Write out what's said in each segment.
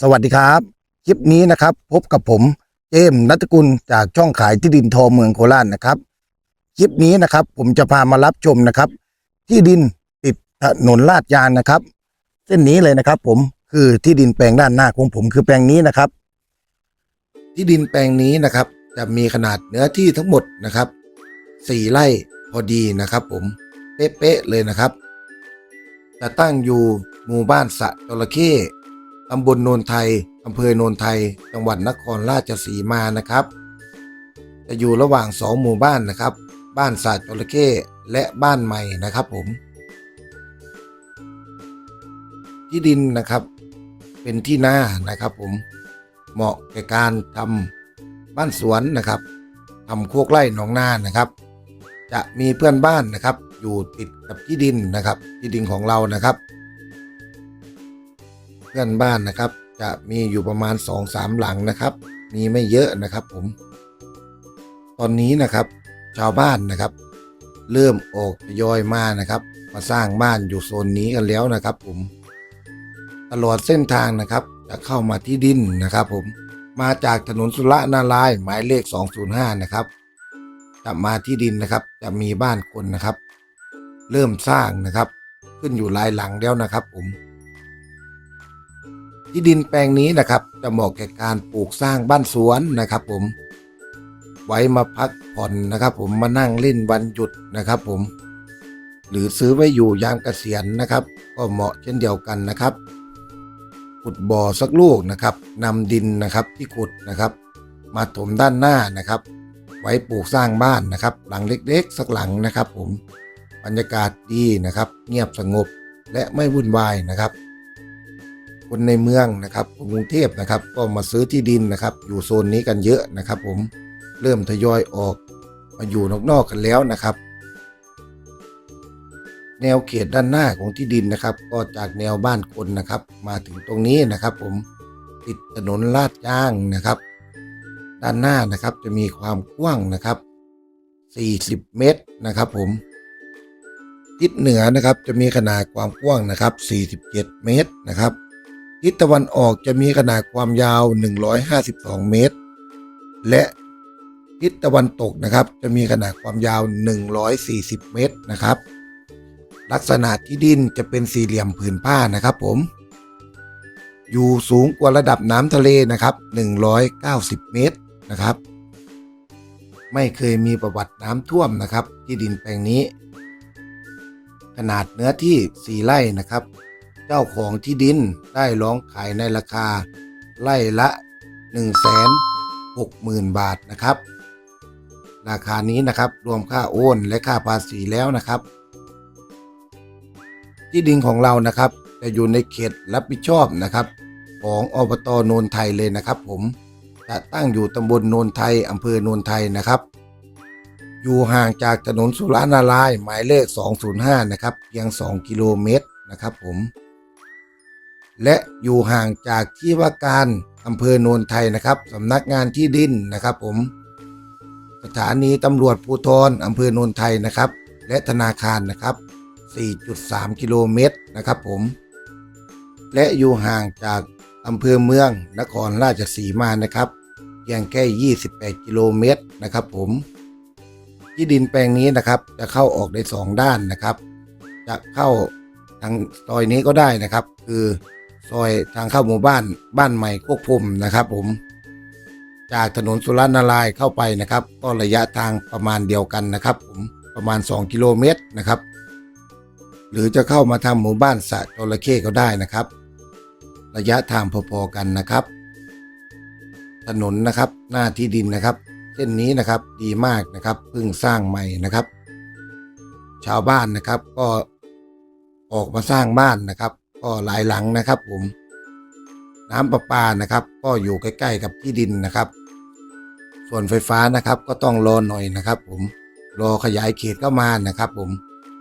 สวัสดีครับ คลิปนี้นะครับ พบกับผมเจมส์นัตกุลจากช่องขายที่ดินทอเมืองโคราชนะครับ คลิปนี้นะครับ ผมจะพามารับชมนะครับ ที่ดินติดถนนลาดยางนะครับ เส้นนี้เลยนะครับ ผมคือที่ดินแปลงด้านหน้าของผมคือแปลงนี้นะครับ ที่ดินแปลงนี้นะครับ จะมีขนาดเนื้อที่ทั้งหมดนะครับสี่ไร่พอดีนะครับ ผมเป๊ะๆเลยนะครับ จะตั้งอยู่หมู่บ้านสะจระเข้ ตำบลโนนไทยอำเภอโนนไทย จังหวัดนครราชสีมานะครับ จะอยู่ระหว่างสองหมู่บ้านนะครับ บ้านสะจระเข้และบ้านใหม่นะครับผม ที่ดินนะครับ เป็นที่นานะครับผม เหมาะแก่การทำบ้านสวนนะครับทำโคกไร่หนองนานะครับ จะมีเพื่อนบ้านนะครับ อยู่ติดกับที่ดินนะครับ ที่ดินของเรานะครับ พื่อนบ้านนะครับ จะมีอยู่ประมาณ2อสามหลังนะครับ มีไม่เยอะนะครับผม ตอนนี้นะครับชาวบ้านนะครับ เริ่มออกทยอยมานะครับ มาสร้างบ้านอยู่โซนนี้กันแล้วนะครับผม ตลอดเส้นทางนะครับ จะเข้ามาที่ดินนะครับผมมาจากถนนสุรนารายหมายเลข 205 นะครับจะมาที่ดินนะครับ จะมีบ้านคนนะครับ เริ่มสร้างนะครับ ขึ้นอยู่หลายหลังแล้วนะครับผม ที่ดินแปลงนี้นะครับ จะเหมาะแก่การปลูกสร้างบ้านสวนนะครับ ผม ไว้มาพักผ่อนนะครับ ผมมานั่งเล่นวันหยุดนะครับ ผม หรือซื้อไว้อยู่ยามเกษียณนะครับ ก็เหมาะเช่นเดียวกันนะครับขุดบ่อสักลูกนะครับนำดินนะครับที่ขุดนะครับ มาถมด้านหน้านะครับ ไว้ปลูกสร้างบ้านนะครับ หลังเล็กๆ สักหลังนะครับ ผมบรรยากาศดีนะครับ เงียบสงบและไม่วุ่นวายนะครับ คนในเมืองนะครับกรุงเทพนะครับ ก็มาซื้อที่ดินนะครับ อยู่โซนนี้กันเยอะนะครับ ผมเริ่มทยอยออกมาอยู่นอกๆกันแล้วนะครับ แนวเขตด้านหน้าของที่ดินนะครับ ก็จากแนวบ้านคนนะครับ มาถึงตรงนี้นะครับ ผมติดถนนลาดยางนะครับ ด้านหน้านะครับจะมีความกว้างนะครับ 40 เมตรนะครับ ผมทิศเหนือนะครับจะมีขนาดความกว้างนะครับ 47 เมตรนะครับ ทิศตะวันออกจะมีขนาดความยาว 152 เมตร และทิศตะวันตกนะครับจะมีขนาดความยาว 140 เมตรนะครับ ลักษณะที่ดินจะเป็นสี่เหลี่ยมผืนผ้านะครับผม อยู่สูงกว่าระดับน้ำทะเลนะครับ 190 เมตรนะครับ ไม่เคยมีประวัติน้ำท่วมนะครับ ที่ดินแปลงนี้ ขนาดเนื้อที่ 4 ไร่นะครับ เจ้าของที่ดินได้ร้องขายในราคาไร่ละ 1 6 0 0 0 0 บาทนะครับ ราคานี้นะครับรวมค่าโอนและค่าภาษีแล้วนะครับ ที่ดินของเรานะครับ จะอยู่ในเขตรับผิดชอบนะครับ ของอบตโนนไทยเลยนะครับผมจะตั้งอยู่ตำบลโนนไทยอำเภอโนนไทยนะครับ อยู่ห่างจากถนนสุรานารายหมายเลข 205 นะครับ เพียง 2 กิโลเมตรนะครับผม และอยู่ห่างจากที่ว่าการอำเภอโนนไทยนะครับสำนักงานที่ดินนะครับ ผม สถานีตำรวจภูธรอำเภอโนนไทยนะครับ และธนาคารนะครับ 4.3 กิโลเมตรนะครับผม และอยู่ห่างจากอำเภอเมืองนครราชสีมานะครับเพียงแค่ 28 กิโลเมตรนะครับ ผมที่ดินแปลงนี้นะครับ จะเข้าออกได้ 2 ด้านนะครับ จะเข้าทางซอยนี้ก็ได้นะครับ คือ ซอยทางเข้าหมู่บ้านบ้านใหม่โคกพรมนะครับผม จากถนนสุรนารายเข้าไปนะครับ ก็ระยะทางประมาณเดียวกันนะครับผมประมาณ 2 กิโลเมตรนะครับ หรือจะเข้ามาทำหมู่บ้านสะจระเข้ก็ได้นะครับ ระยะทางพอๆกันนะครับ ถนนนะครับหน้าที่ดินนะครับเส้นนี้นะครับดีมากนะครับเพิ่งสร้างใหม่นะครับ ชาวบ้านนะครับก็ออกมาสร้างบ้านนะครับ ก็หลายหลังนะครับผม น้ำประปานะครับ ก็อยู่ใกล้ ๆ กับที่ดินนะครับ ส่วนไฟฟ้านะครับก็ต้องรอหน่อยนะครับ ผมรอขยายเขตเข้ามานะครับ ผม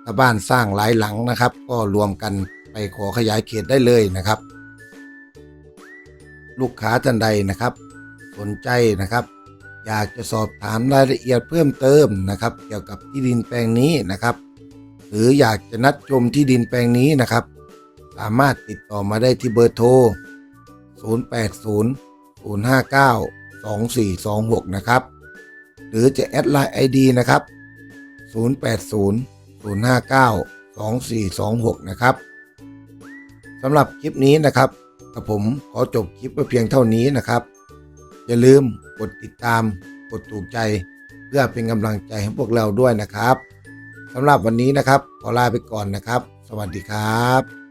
ถ้าบ้านสร้างหลายหลังนะครับ ก็รวมกันไปขอขยายเขตได้เลยนะครับ ลูกค้าท่านใดนะครับ สนใจนะครับ อยากจะสอบถามรายละเอียดเพิ่มเติมนะครับ เกี่ยวกับที่ดินแปลงนี้นะครับ หรืออยากจะนัดชมที่ดินแปลงนี้นะครับ สามารถติดต่อมาได้ที่เบอร์โทร 080 059 2426 นะครับ หรือจะแอดไลน์ ID นะครับ 080 059 2426 นะครับสำหรับคลิปนี้นะครับกับผมขอจบคลิปไว้เพียงเท่านี้นะครับ อย่าลืมกดติดตาม กดถูกใจ เพื่อเป็นกำลังใจให้พวกเราด้วยนะครับสำหรับวันนี้นะครับ ขอลาไปก่อนนะครับ สวัสดีครับ